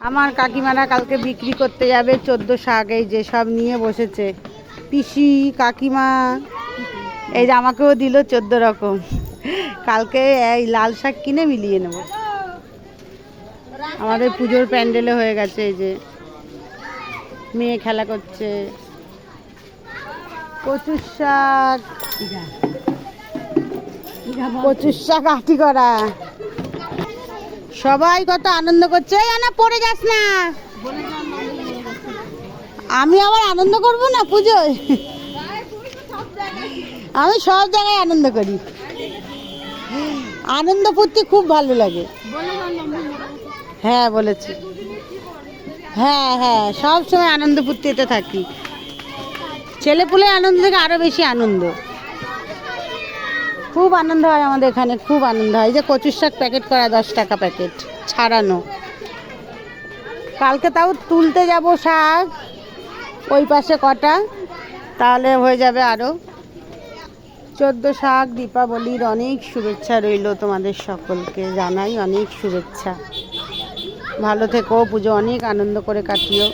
আমার কাকিমারা কালকে বিক্রি করতে যাবে চোদ্দ শাক, এই যে সব নিয়ে বসেছে। পিসি, কাকিমা, এই যে আমাকেও দিল চোদ্দ রকম। কালকে এই লাল শাক কিনে মিলিয়ে নেব। আমাদের পুজোর প্যান্ডেলে হয়ে গেছে এই যে। মেয়ে খেলা করছে। কচুর শাক। কচুর শাক আটি করা। সবাই কত আনন্দ করছে। না পড়ে যাস না। আমি আবার আনন্দ করব না পুজোয়? আমি সব জায়গায় আনন্দ করি। আনন্দ ফুর্তি খুব ভালো লাগে। হ্যাঁ বলেছি। হ্যাঁ হ্যাঁ সব সময় আনন্দ ফুর্তিতে থাকি। ছেলে পুলে আনন্দ থেকে আরও বেশি আনন্দ। খুব আনন্দ হয় আমাদের এখানে, খুব আনন্দ হয়। যে কচুর শাক প্যাকেট করা, দশ টাকা প্যাকেট ছাড়ানো। কালকে তাও তুলতে যাব শাক, ওই পাশে কটা, তাহলে হয়ে যাবে আরও চোদ্দ শাক, দীপাবলির অনেক শুভেচ্ছা রইল তোমাদের সকলকে, জানাই অনেক শুভেচ্ছা। ভালো থেকো, পুজো অনেক আনন্দ করে কাটিও।